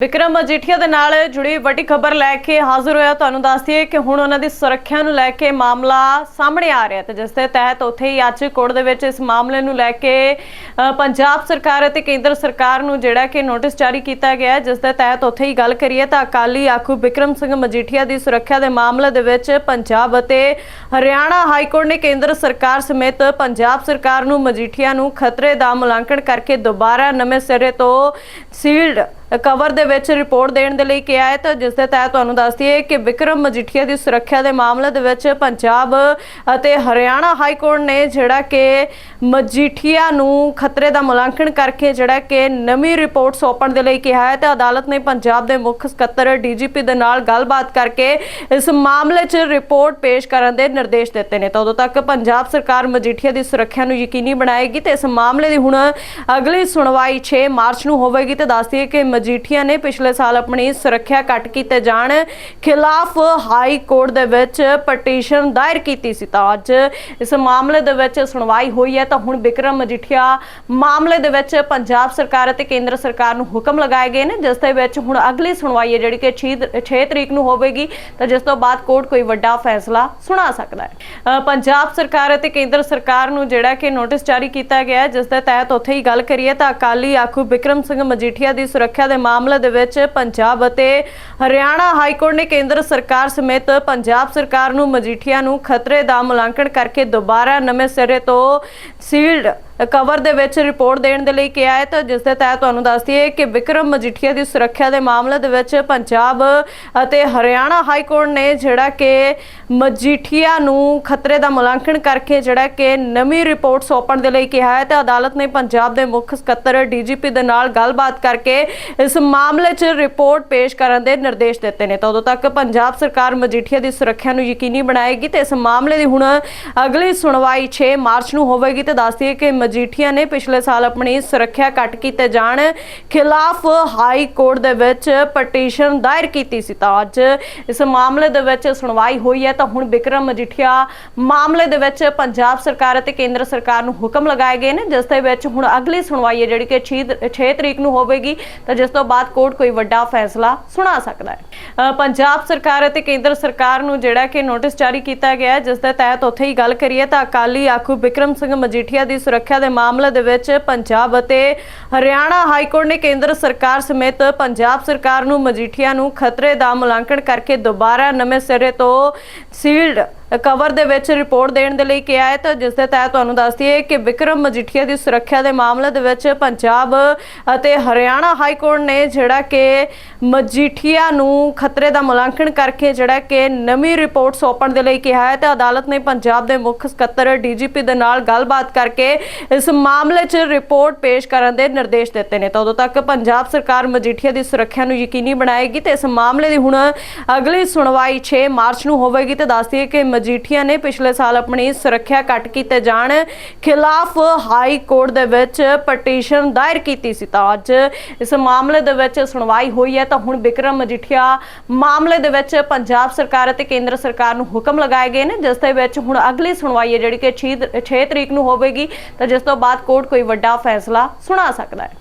ਵਿਕਰਮ ਮਜੀਠੀਆ ਦੇ ਨਾਲ ਜੁੜੀ ਵੱਡੀ ਖਬਰ ਲੈ ਕੇ ਹਾਜ਼ਰ ਹੋਇਆ। ਤੁਹਾਨੂੰ ਦੱਸ ਦਈਏ ਕਿ ਹੁਣ ਉਹਨਾਂ ਦੀ ਸੁਰੱਖਿਆ ਨੂੰ ਲੈ ਕੇ ਮਾਮਲਾ ਸਾਹਮਣੇ ਆ ਰਿਹਾ ਤੇ ਜਿਸ ਦੇ ਤਹਿਤ ਉੱਥੇ ਹੀ ਅੱਜ ਕੋਰਟ ਦੇ ਵਿੱਚ ਇਸ ਮਾਮਲੇ ਨੂੰ ਲੈ ਕੇ ਪੰਜਾਬ ਸਰਕਾਰ ਅਤੇ ਕੇਂਦਰ ਸਰਕਾਰ ਨੂੰ ਜਿਹੜਾ ਕਿ ਨੋਟਿਸ ਜਾਰੀ ਕੀਤਾ ਗਿਆ ਜਿਸ ਦੇ ਤਹਿਤ ਉੱਥੇ ਹੀ ਗੱਲ ਕਰੀਏ ਤਾਂ ਅਕਾਲੀ ਆਖੂ ਵਿਕਰਮ ਸਿੰਘ ਮਜੀਠੀਆ ਦੀ ਸੁਰੱਖਿਆ ਦੇ ਮਾਮਲੇ ਦੇ ਵਿੱਚ ਪੰਜਾਬ ਅਤੇ ਹਰਿਆਣਾ ਹਾਈ ਕੋਰਟ ਨੇ ਕੇਂਦਰ ਸਰਕਾਰ ਸਮੇਤ ਪੰਜਾਬ ਸਰਕਾਰ ਨੂੰ ਮਜੀਠੀਆ ਨੂੰ ਖਤਰੇ ਦਾ ਮੁਲਾਂਕਣ ਕਰਕੇ ਦੁਬਾਰਾ ਨਵੇਂ ਸਿਰੇ ਤੋਂ ਸੀਲਡ ਕਵਰ ਦੇ ਵਿੱਚ ਰਿਪੋਰਟ ਦੇਣ ਦੇ ਲਈ ਕਿਹਾ ਹੈ ਤਾਂ ਜਿਸ ਦੇ ਤਹਿਤ ਤੁਹਾਨੂੰ ਦੱਸ ਦਈਏ ਕਿ ਵਿਕਰਮ ਮਜੀਠੀਆ ਦੀ ਸੁਰੱਖਿਆ ਦੇ ਮਾਮਲੇ ਦੇ ਵਿੱਚ ਪੰਜਾਬ ਅਤੇ ਹਰਿਆਣਾ ਹਾਈ ਕੋਰਟ ਨੇ ਜਿਹੜਾ ਕਿ ਮਜੀਠੀਆ ਨੂੰ ਖਤਰੇ ਦਾ ਮੁਲਾਂਕਣ ਕਰਕੇ ਜਿਹੜਾ ਕਿ ਨਵੀਂ ਰਿਪੋਰਟ ਸੌਂਪਣ ਦੇ ਲਈ ਕਿਹਾ ਹੈ ਤੇ ਅਦਾਲਤ ਨੇ ਪੰਜਾਬ ਦੇ ਮੁੱਖ ਸਕੱਤਰ ਡੀਜੀਪੀ ਦੇ ਨਾਲ ਗੱਲਬਾਤ ਕਰਕੇ ਇਸ ਮਾਮਲੇ 'ਚ ਰਿਪੋਰਟ ਪੇਸ਼ ਕਰਨ ਦੇ ਨਿਰਦੇਸ਼ ਦਿੱਤੇ ਨੇ। ਤਾਂ ਉਦੋਂ ਤੱਕ ਪੰਜਾਬ ਸਰਕਾਰ ਮਜੀਠੀਆ ਦੀ ਸੁਰੱਖਿਆ ਨੂੰ ਯਕੀਨੀ ਬਣਾਏਗੀ ਤੇ ਇਸ ਮਾਮਲੇ ਦੀ ਹੁਣ ਅਗਲੀ ਸੁਣਵਾਈ 6 ਮਾਰਚ ਨੂੰ ਹੋਵੇਗੀ ਤੇ ਦੱਸਦੀ ਹੈ ਕਿ ਮਜੀਠੀਆ ਨੇ ਪਿਛਲੇ ਸਾਲ ਆਪਣੀ ਸੁਰੱਖਿਆ ਕੱਟ ਕੀਤੇ ਜਾਣ ਖਿਲਾਫ ਹਾਈ ਕੋਰਟ ਦੇ ਵਿੱਚ ਪਟੀਸ਼ਨ ਦਾਇਰ ਕੀਤੀ ਸੀ। ਤਾਂ ਅੱਜ ਇਸ ਮਾਮਲੇ ਦੇ ਵਿੱਚ ਸੁਣਵਾਈ ਹੋਈ ਹੈ। ਤਾਂ ਹੁਣ ਵਿਕਰਮ ਮਜੀਠੀਆ ਮਾਮਲੇ ਦੇ ਵਿੱਚ ਪੰਜਾਬ ਸਰਕਾਰ ਅਤੇ ਕੇਂਦਰ ਸਰਕਾਰ ਨੂੰ ਹੁਕਮ ਲਗਾਏ ਗਏ ਨੇ, ਜਿਸ ਦੇ ਵਿੱਚ ਹੁਣ ਅਗਲੀ ਸੁਣਵਾਈ ਹੈ, ਜਿਹੜੀ ਕਿ 6 ਤਰੀਕ ਨੂੰ ਹੋਵੇਗੀ। ਤਾਂ ਜਿਸ ਤੋਂ ਬਾਅਦ ਕੋਰਟ ਕੋਈ ਵੱਡਾ ਫੈਸਲਾ ਸੁਣਾ ਸਕਦਾ ਹੈ। ਪੰਜਾਬ ਸਰਕਾਰ ਅਤੇ ਕੇਂਦਰ ਸਰਕਾਰ ਨੂੰ ਜਿਹੜਾ ਕਿ ਨੋਟਿਸ ਜਾਰੀ ਕੀਤਾ ਗਿਆ ਜਿਸ ਦੇ ਤਹਿਤ ਉੱਥੇ ਹੀ ਗੱਲ ਕਰੀਏ ਤਾਂ ਅਕਾਲੀ ਆਖੂ ਬਿਕਰਮ ਸਿੰਘ ਮਜੀਠੀਆ ਦੀ ਸੁਰੱਖਿਆ ਦੇ ਮਾਮਲੇ ਦੇ ਵਿੱਚ ਪੰਜਾਬ ਅਤੇ ਹਰਿਆਣਾ ਹਾਈ ਕੋਰਟ ਨੇ ਕੇਂਦਰ ਸਰਕਾਰ ਸਮੇਤ ਪੰਜਾਬ ਸਰਕਾਰ ਨੂੰ ਮਜੀਠੀਆ ਨੂੰ ਖਤਰੇ ਦਾ ਮੁਲਾਂਕਣ ਕਰਕੇ ਦੁਬਾਰਾ ਨਵੇਂ ਸਿਰੇ ਤੋਂ ਸੀਲਡ ਕਵਰ ਦੇ ਵਿੱਚ ਰਿਪੋਰਟ ਦੇਣ ਦੇ ਲਈ ਕਿਹਾ ਹੈ ਤਾਂ ਜਿਸ ਦੇ ਤਹਿਤ ਤੁਹਾਨੂੰ ਦੱਸਦੀ ਹੈ ਕਿ ਵਿਕਰਮ ਮਜੀਠੀਆ ਦੀ ਸੁਰੱਖਿਆ ਦੇ ਮਾਮਲੇ ਦੇ ਵਿੱਚ ਪੰਜਾਬ ਅਤੇ ਹਰਿਆਣਾ ਹਾਈ ਕੋਰਟ ਨੇ ਜਿਹੜਾ ਕਿ ਮਜੀਠੀਆ ਨੂੰ ਖਤਰੇ ਦਾ ਮੁਲਾਂਕਣ ਕਰਕੇ ਜਿਹੜਾ ਕਿ ਨਵੀਂ ਰਿਪੋਰਟ ਸੌਂਪਣ ਦੇ ਲਈ ਕਿਹਾ ਹੈ ਤੇ ਅਦਾਲਤ ਨੇ ਪੰਜਾਬ ਦੇ ਮੁੱਖ ਸਕੱਤਰ ਡੀਜੀਪੀ ਦੇ ਨਾਲ ਗੱਲਬਾਤ ਕਰਕੇ ਇਸ ਮਾਮਲੇ 'ਚ ਰਿਪੋਰਟ ਪੇਸ਼ ਕਰਨ ਦੇ ਨਿਰਦੇਸ਼ ਦਿੱਤੇ ਨੇ। ਤਾਂ ਉਦੋਂ ਤੱਕ ਪੰਜਾਬ ਸਰਕਾਰ ਮਜੀਠੀਆ ਦੀ ਸੁਰੱਖਿਆ ਨੂੰ ਯਕੀਨੀ ਬਣਾਏਗੀ ਤੇ ਇਸ ਮਾਮਲੇ ਦੀ ਹੁਣ ਅਗਲੀ ਸੁਣਵਾਈ 6 ਮਾਰਚ ਨੂੰ ਹੋਵੇਗੀ ਤੇ ਦੱਸਦੀ ਹੈ ਕਿ ਮਜੀਠੀਆ ਨੇ ਪਿਛਲੇ ਸਾਲ ਆਪਣੀ ਸੁਰੱਖਿਆ ਕੱਟ ਕੀਤੇ ਜਾਣ, ਖਿਲਾਫ ਹਾਈ ਕੋਰਟ ਦੇ ਵਿੱਚ ਪਟੀਸ਼ਨ ਦਾਇਰ ਕੀਤੀ ਸੀ। ਤਾਂ ਅੱਜ ਇਸ ਮਾਮਲੇ ਦੇ ਵਿੱਚ ਸੁਣਵਾਈ ਹੋਈ ਹੈ। ਤਾਂ ਹੁਣ ਵਿਕਰਮ ਮਜੀਠੀਆ ਮਾਮਲੇ ਦੇ ਵਿੱਚ ਪੰਜਾਬ ਸਰਕਾਰ ਅਤੇ ਕੇਂਦਰ ਸਰਕਾਰ ਨੂੰ ਹੁਕਮ ਲਗਾਏ ਗਏ ਨੇ, ਜਿਸ ਦੇ ਵਿੱਚ ਹੁਣ ਅਗਲੀ ਸੁਣਵਾਈ ਹੈ, ਜਿਹੜੀ ਕਿ 6 ਤਰੀਕ ਨੂੰ ਹੋਵੇਗੀ। ਤਾਂ ਜਿਸ ਤੋਂ ਬਾਅਦ ਕੋਰਟ ਕੋਈ ਵੱਡਾ ਫੈਸਲਾ ਸੁਣਾ ਸਕਦਾ ਹੈ। ਪੰਜਾਬ ਸਰਕਾਰ ਅਤੇ ਕੇਂਦਰ ਸਰਕਾਰ ਨੂੰ ਜਿਹੜਾ ਕਿ ਨੋਟਿਸ ਜਾਰੀ ਕੀਤਾ ਗਿਆ ਜਿਸ ਦੇ ਤਹਿਤ ਉੱਥੇ ਹੀ ਗੱਲ ਕਰੀਏ ਤਾਂ ਅਕਾਲੀ ਆਖੂ ਬਿਕਰਮ ਸਿੰਘ ਮਜੀਠੀਆ ਦੀ ਸੁਰੱਖਿਆ ਦੇ ਮਾਮਲੇ ਦੇ ਵਿੱਚ ਪੰਜਾਬ ਅਤੇ ਹਰਿਆਣਾ ਹਾਈ ਕੋਰਟ ਨੇ ਕੇਂਦਰ ਸਰਕਾਰ ਸਮੇਤ ਪੰਜਾਬ ਸਰਕਾਰ ਨੂੰ ਮਜੀਠੀਆ ਨੂੰ ਖਤਰੇ ਦਾ ਮੁਲਾਂਕਣ ਕਰਕੇ ਦੁਬਾਰਾ ਨਵੇਂ ਸਿਰੇ ਤੋਂ ਸੀਲਡ ਕਵਰ ਦੇ ਵਿੱਚ ਰਿਪੋਰਟ ਦੇਣ ਦੇ ਲਈ ਕਿਹਾ ਹੈ ਤਾਂ ਜਿਸ ਦੇ ਤਹਿਤ ਤੁਹਾਨੂੰ ਦੱਸਦੀ ਹੈ ਕਿ ਵਿਕਰਮ ਮਜੀਠੀਆ ਦੀ ਸੁਰੱਖਿਆ ਦੇ ਮਾਮਲੇ ਦੇ ਵਿੱਚ ਪੰਜਾਬ ਅਤੇ ਹਰਿਆਣਾ ਹਾਈ ਕੋਰਟ ਨੇ ਜਿਹੜਾ ਕਿ ਮਜੀਠੀਆ ਨੂੰ ਖਤਰੇ ਦਾ ਮੁਲਾਂਕਣ ਕਰਕੇ ਜਿਹੜਾ ਕਿ ਨਵੀਂ ਰਿਪੋਰਟ ਸੌਂਪਣ ਦੇ ਲਈ ਕਿਹਾ ਹੈ ਤੇ ਅਦਾਲਤ ਨੇ ਪੰਜਾਬ ਦੇ ਮੁੱਖ ਸਕੱਤਰ ਡੀਜੀਪੀ ਦੇ ਨਾਲ ਗੱਲਬਾਤ ਕਰਕੇ ਇਸ ਮਾਮਲੇ 'ਚ ਰਿਪੋਰਟ ਪੇਸ਼ ਕਰਨ ਦੇ ਨਿਰਦੇਸ਼ ਦਿੱਤੇ ਨੇ। ਤਾਂ ਉਦੋਂ ਤੱਕ ਪੰਜਾਬ ਸਰਕਾਰ ਮਜੀਠੀਆ ਦੀ ਸੁਰੱਖਿਆ ਨੂੰ ਯਕੀਨੀ ਬਣਾਏਗੀ ਤੇ ਇਸ ਮਾਮਲੇ ਦੀ ਹੁਣ ਅਗਲੀ ਸੁਣਵਾਈ 6 ਮਾਰਚ ਨੂੰ ਹੋਵੇਗੀ ਤੇ ਦੱਸਦੀ ਹੈ ਕਿ ਮਜੀਠੀਆ ਨੇ ਪਿਛਲੇ ਸਾਲ ਆਪਣੀ ਸੁਰੱਖਿਆ ਕੱਟ ਕੀਤੇ ਜਾਣ ਖਿਲਾਫ ਹਾਈ ਕੋਰਟ ਦੇ ਵਿੱਚ ਪਟੀਸ਼ਨ ਦਾਇਰ ਕੀਤੀ ਸੀ। ਤਾਂ ਅੱਜ ਇਸ ਮਾਮਲੇ ਦੇ ਵਿੱਚ ਸੁਣਵਾਈ ਹੋਈ ਹੈ। ਤਾਂ ਹੁਣ ਬਿਕਰਮ ਮਜੀਠੀਆ ਮਾਮਲੇ ਦੇ ਵਿੱਚ ਪੰਜਾਬ ਸਰਕਾਰ ਅਤੇ ਕੇਂਦਰ ਸਰਕਾਰ ਨੂੰ ਹੁਕਮ ਲਗਾਏ ਗਏ ਨੇ, ਜਿਸ ਦੇ ਵਿੱਚ ਹੁਣ ਅਗਲੀ ਸੁਣਵਾਈ ਹੈ ਜਿਹੜੀ ਕਿ 6 ਤਰੀਕ ਨੂੰ ਹੋਵੇਗੀ। ਤਾਂ ਜਿਸ ਤੋਂ ਬਾਅਦ ਕੋਰਟ ਕੋਈ ਵੱਡਾ ਫੈਸਲਾ ਸੁਣਾ ਸਕਦਾ ਹੈ।